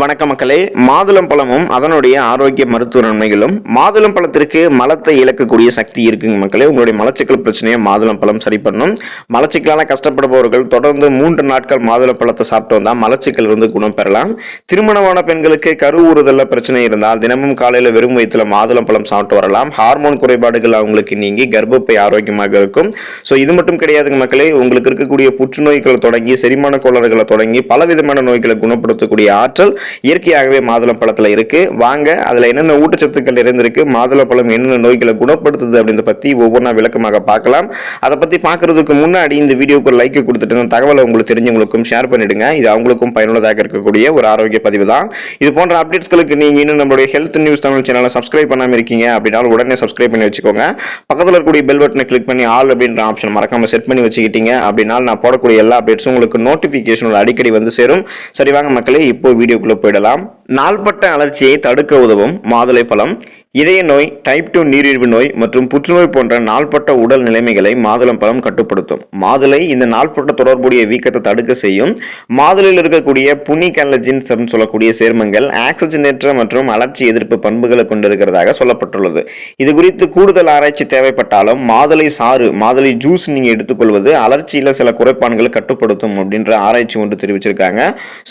வணக்க மக்களே. மாதுளம் பழமும் அதனுடைய ஆரோக்கிய மருத்துவ நன்மைகளும் மாதுளம் பழத்திற்கு மலத்தை இழக்கக்கூடிய சக்தி இருக்குங்க மக்களே. உங்களுடைய மலச்சிக்கல் பிரச்சனையை மாதுளம் பழம் சரி பண்ணும். மலச்சிக்கலால் கஷ்டப்படுபவர்கள் தொடர்ந்து மூன்று நாட்கள் மாதுளம் பழத்தை சாப்பிட்டு வந்தால் மலச்சிக்கல் இருந்து குணம் பெறலாம். திருமணமான பெண்களுக்கு கரு ஊறுதலில் பிரச்சனை இருந்தால் தினமும் காலையில் வெறும் வயிற்றுல மாதுளம் பழம் சாப்பிட்டு வரலாம். ஹார்மோன் குறைபாடுகள் அவங்களுக்கு நீங்கி கர்ப்பப்பை ஆரோக்கியமாக இருக்கும். ஸோ இது மட்டும் கிடையாதுங்க மக்களே. உங்களுக்கு இருக்கக்கூடிய புற்றுநோய்களை தொடங்கி செரிமான கோளாறுகளை தொடங்கி பலவிதமான நோய்களை குணப்படுத்தக்கூடிய ஆற்றல் இயற்கையாகவே மாதுளம் பழத்தில் வாங்க அதில் என்னென்ன ஊட்டச்சத்துக்கள் இருந்திருக்கு மாதுளம் பழம் என்னென்ன நோய்களை குணப்படுத்துது அப்படின்றத பற்றி ஒவ்வொன்றா விளக்கமாக பார்க்கலாம். அதை பற்றி பார்க்குறதுக்கு முன்னாடி இந்த வீடியோக்கு ஒரு லைக் கொடுத்துட்டு இந்த தகவலை உங்களுக்கு தெரிஞ்சவங்களுக்கும் ஷேர் பண்ணிடுங்க. இது அவங்களுக்கும் பயனுள்ளதாக இருக்கக்கூடிய ஒரு ஆரோக்கிய பதிவு தான். இது போன்ற அப்டேட்ஸ்களுக்கு நீங்கள் இன்னும் நம்மளுடைய ஹெல்த் நியூஸ் தமிழ் சேனலை சப்ஸ்கிரைப் பண்ணாமல் இருக்கீங்க அப்படின்னாலும் உடனே சப்ஸ்கிரைப் பண்ணி வச்சுக்கோங்க. பக்கத்தில் இருக்கக்கூடிய பெல் பட்டனை கிளிக் பண்ணி ஆல் அப்படின்ற ஆப்ஷன் மறக்காமல் செட் பண்ணி வச்சுக்கிட்டீங்க அப்படின்னா நான் போடக்கூடிய எல்லா அப்டேட்ஸும் உங்களுக்கு நோட்டிஃபிகேஷன் அடிக்கடி வந்து சேரும். சரி வாங்க மக்களே இப்போ வீடியோக்குள்ள போயிடலாம். நாள்பட்ட அலர்ச்சியை தடுக்க உதவும் மாதுளை பழம் இதய நோய் டைப் டூ நீரிழிவு நோய் மற்றும் புற்றுநோய் போன்ற நாள்பட்ட உடல் நிலைமைகளை மாதுளம் பழம் கட்டுப்படுத்தும். மாதுளை இந்த நாள்பட்ட தொடர்புடைய வீக்கத்தை தடுக்க செய்யும். மாதுளையில் இருக்கக்கூடிய புனி அலர்ஜின்ஸ் அப்படின்னு சொல்லக்கூடிய சேர்மங்கள் ஆக்சிஜனேற்ற மற்றும் அலர்ச்சி எதிர்ப்பு பண்புகளை கொண்டிருக்கிறதாக சொல்லப்பட்டுள்ளது. இது குறித்து கூடுதல் ஆராய்ச்சி தேவைப்பட்டாலும் மாதுளை சாறு மாதுளை ஜூஸ் நீங்கள் எடுத்துக்கொள்வது அலர்ச்சியில் சில குறைபாடுகளை கட்டுப்படுத்தும் அப்படின்ற ஆராய்ச்சி ஒன்று தெரிவிச்சிருக்காங்க.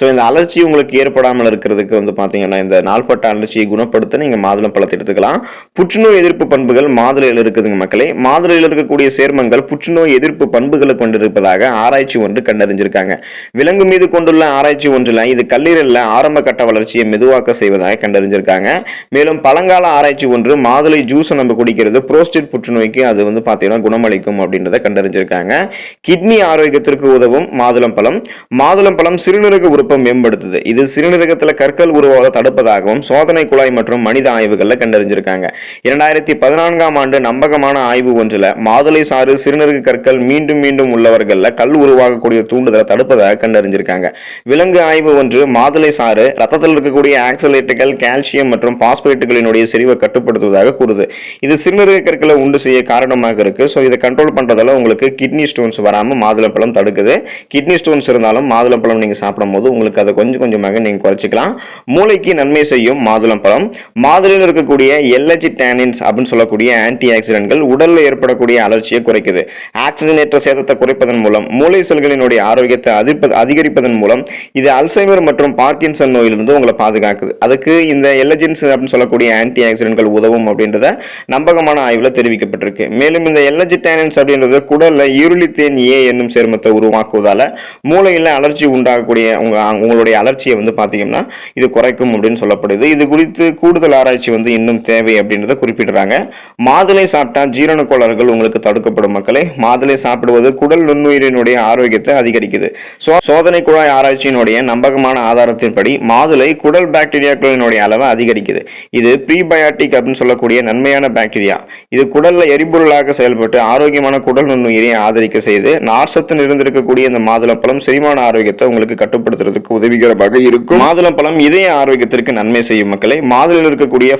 ஸோ இந்த அலர்ச்சி உங்களுக்கு ஏற்படாமல் இருக்கிறதுக்கு வந்து பார்த்தீங்கன்னா இந்த நாள்பட்ட அலர்ச்சியை குணப்படுத்த நீங்கள் மாதுளம் பழத்தை எடுத்துக்கலாம். புற்றுநோய் எதிர்ப்பு பண்புகள் மாதுளையில் இருக்குதுங்க மக்களே. மாதுளையில் இருக்கக்கூடிய சேர்மங்கள் புற்றுநோய் எதிர்ப்பு பண்புகளை கொண்டிருப்பதாக ஆராய்ச்சி ஒன்று கண்டறிஞ்சிருக்காங்க. விலங்கு மீது கொண்டுள்ள ஆராய்ச்சி ஒன்றில் இது கல்லீரலில் ஆரம்ப கட்ட வளர்ச்சியை மெதுவாக்க செய்வதாக கண்டறிஞ்சிருக்காங்க. மேலும் பழங்கால ஆராய்ச்சி ஒன்று மாதுளை ஜூஸை நம்ம குடிக்கிறது புரோஸ்டேட் புற்றுநோய்க்கு அது வந்து பார்த்தீங்கன்னா குணமளிக்கும் அப்படின்றத கண்டறிஞ்சிருக்காங்க. கிட்னி ஆரோக்கியத்திற்கு உதவும் மாதுளம் பழம். மாதுளம் பழம் சிறுநீரக உறுப்பை மேம்படுத்துது. இது சிறுநீரகத்தில் கற்கள் உருவாக தடுப்பதாகவும் சோதனை குழாய் மற்றும் மனித ஆய்வுகளில் கண்டறி அறிஞ்சிருக்காங்க இரண்டாயிரத்தி பதினான்காம் ஆண்டு நம்பகமான ஆய்வு ஒன்றில் மாதுளை சாறு சிறுநீரக கற்கள் மீண்டும் மீண்டும் உள்ளவர்களில் கல் உருவாகக்கூடிய தூண்டுதலை தடுப்பதாக கண்டறிஞ்சிருக்காங்க. விலங்கு ஆய்வு ஒன்று மாதுளை சாறு ரத்தத்தில் இருக்கக்கூடிய ஆக்சலேட்டுகள் கால்சியம் மற்றும் பாஸ்பேட்டுகளினுடைய செறிவை கட்டுப்படுத்துவதாக கூறுது. இது சிறுநீரக கற்களை உண்டு செய்ய காரணமாக இருக்கு. ஸோ இதை கண்ட்ரோல் பண்றதால உங்களுக்கு கிட்னி ஸ்டோன்ஸ் வராமல் மாதுளம்பழம் தடுக்குது. கிட்னி ஸ்டோன்ஸ் இருந்தாலும் மாதுளம்பழம் நீங்கள் சாப்பிடும்போது உங்களுக்கு அதை கொஞ்சம் கொஞ்சமாக நீங்கள் குறைச்சிக்கலாம். மூளைக்கு நன்மை செய்யும் மாதுளம்பழம் மாதுளையில் இருக்கக்கூடிய எல்ஹெச் டேனின்ஸ் அப்படின்னு சொல்லக்கூடிய ஆன்டி ஆக்சிடென்ட்கள் உடலில் ஏற்படக்கூடிய அலர்ச்சியை குறைக்குது. ஆக்சிஜனேற்ற சேதத்தை குறைப்பதன் மூலம் மூளை செல்களினுடைய ஆரோக்கியத்தை அதிர்ப்ப அதிகரிப்பதன் மூலம் இது அல்சைமர் மற்றும் பார்க்கின்சன் நோயிலிருந்து உங்களை பாதுகாக்குது. அதுக்கு இந்த எல்லஜின்ஸ் அப்படின்னு சொல்லக்கூடிய ஆன்டி ஆக்சிடென்ட்கள் உதவும் அப்படின்றத நம்பகமான ஆய்வில் தெரிவிக்கப்பட்டிருக்கு. மேலும் இந்த எல்லஜிட்டானின்ஸ் அப்படின்றது குடலில் இருளித்தேன் ஏ என்னும் சேர்மத்தை உருவாக்குவதால் மூளையில் அலர்ச்சி உண்டாகக்கூடிய உங்கள் உங்களுடைய அலர்ச்சியை வந்து பார்த்தீங்கன்னா இது குறைக்கும் அப்படின்னு சொல்லப்படுது. இது குறித்து கூடுதல் ஆராய்ச்சி வந்து இன்னும் தேவை அப்படின்றத குறிப்பிடுறாங்க. மாதுளை சாப்பிட்டா ஜீரண கோளாறுகள் உங்களுக்கு தடுக்கப்படும் மக்களை. மாதுளை சாப்பிடுவது குடல் நுண்ணுயிரினுடைய ஆரோக்கியத்தை அதிகரிக்குது. சோ சோதனை குழாய் ஆராய்ச்சியினுடைய நம்பகமான ஆதாரத்தின்படி மாதுளை குடல் பாக்டீரியாக்களினுடைய அளவை அதிகரிக்குது. இது ப்ரீபயாட்டிக் அப்படின்னு சொல்லக்கூடிய நன்மையான பாக்டீரியா. இது குடல்ல எரிபொருளாக செயல்பட்டு ஆரோக்கியமான குடல் நுண்ணுயிரை ஆதரிக்க செய்து நார்சத்து நிறைந்திருக்கக்கூடிய இந்த மாதுளம்பழம் செரிமான ஆரோக்கியத்தை உங்களுக்கு கட்டுப்படுத்துறதுக்கு உதவிகரமாக இருக்கும். மாதுளம்பழம் இதய ஆரோக்கியத்திற்கு நன்மை செய்யும் மக்களை. மாதுளையில் இருக்கக்கூடிய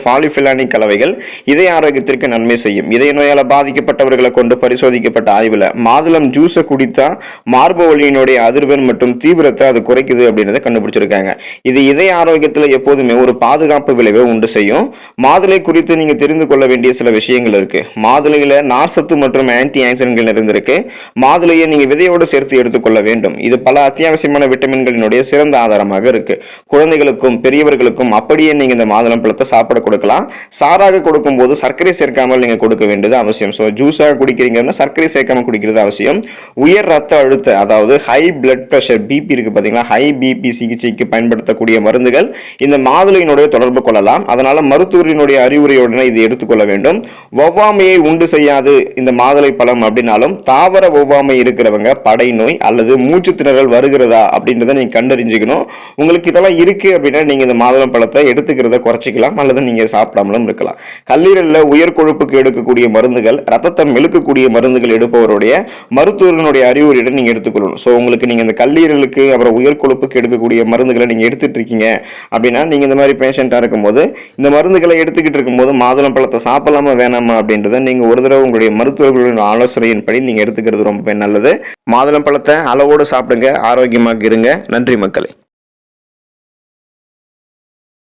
பாலிஃபிலானிக் கலவைகள் இதய ஆரோக்கியத்திற்கு நன்மை செய்யும். இதய நோயால் பாதிக்கப்பட்டவர்களை கொண்டு பரிசோதிக்கப்பட்ட ஆய்வில் மாதுளம் ஜூஸை குடித்தா மார்பு வலியினுடைய அதிர்வெண் மற்றும் தீவிரத்தை அது குறைக்குது அப்படின்றத கண்டுபிடிச்சிருக்காங்க. இது இதய ஆரோக்கியத்தில் எப்போதுமே ஒரு பாதுகாப்பு விளைவை உண்டு செய்யும். மாதுளை குறித்து நீங்கள் தெரிந்து கொள்ள வேண்டிய சில விஷயங்கள் இருக்கு. மாதுளையில் நார்சத்து மற்றும் ஆன்டி ஆக்சிடென்ட்கள் நிறைந்திருக்கு. மாதுளையை நீங்கள் விதையோடு சேர்த்து எடுத்துக்கொள்ள வேண்டும். இது பல அத்தியாவசியமான விட்டமின்களினுடைய சிறந்த ஆதாரமாக இருக்கு. குழந்தைகளுக்கும் பெரியவர்களுக்கும் அப்படியே நீங்கள் இந்த மாதுளம் பழத்தை சாப்பிட கொடுக்கலாம். சாராக கொடுக்கும்போது சர்க்கரை சேர்க்காமல் நீங்கள் கொடுக்க வேண்டியது அவசியம். ஸோ ஜூஸாக குடிக்கிறீங்கன்னா சர்க்கரை சேர்க்காம குடிக்கிறது அவசியம். உயர் ரத்த அழுத்த அதாவது ஹை பிளட் ப்ரெஷர் பிபி இருக்குது பார்த்தீங்களா ஹை பிபி சிகிச்சைக்கு பயன்படுத்தக்கூடிய மருந்துகள் இந்த மாதுளையினுடைய தொடர்பு கொள்ளலாம். அதனால் மருத்துவரினுடைய அறிவுரையுடனே இது எடுத்துக்கொள்ள வேண்டும். ஒவ்வாமையை உண்டு செய்யாது இந்த மாதுளை பழம் அப்படின்னாலும் தாவர ஒவ்வாமை இருக்கிறவங்க படை நோய் அல்லது மூச்சு திணறல் வருகிறதா அப்படின்றத நீங்கள் கண்டறிஞ்சுக்கணும். உங்களுக்கு இதெல்லாம் இருக்குது அப்படின்னா நீங்கள் இந்த மாதுளம் பழத்தை எடுத்துக்கிறத குறைச்சிக்கலாம். அல்லது நீங்கள் சாப்பிடலாம் சாப்பிடாமலும் இருக்கலாம். கல்லீரல்ல உயர் கொழுப்புக்கு எடுக்கக்கூடிய மருந்துகள் ரத்தத்தை மெழுக்கக்கூடிய மருந்துகள் எடுப்பவருடைய மருத்துவர்களுடைய அறிவுரையுடன் நீங்கள் எடுத்துக்கொள்ளணும். ஸோ உங்களுக்கு நீங்கள் இந்த கல்லீரலுக்கு அப்புறம் உயர் கொழுப்புக்கு எடுக்கக்கூடிய மருந்துகளை நீங்க எடுத்துகிட்டு இருக்கீங்க அப்படின்னா நீங்க இந்த மாதிரி பேஷண்ட்டாக இருக்கும்போது இந்த மருந்துகளை எடுத்துக்கிட்டு இருக்கும்போது மாதுளம் பழத்தை சாப்பிடலாமா வேணாமா அப்படின்றத நீங்கள் ஒரு தடவை உங்களுடைய மருத்துவர்களுடைய ஆலோசனையின்படி நீங்கள் எடுத்துக்கிறது ரொம்ப நல்லது. மாதுளம் பழத்தை அளவோடு சாப்பிடுங்க ஆரோக்கியமாக இருங்க நன்றி மக்களே.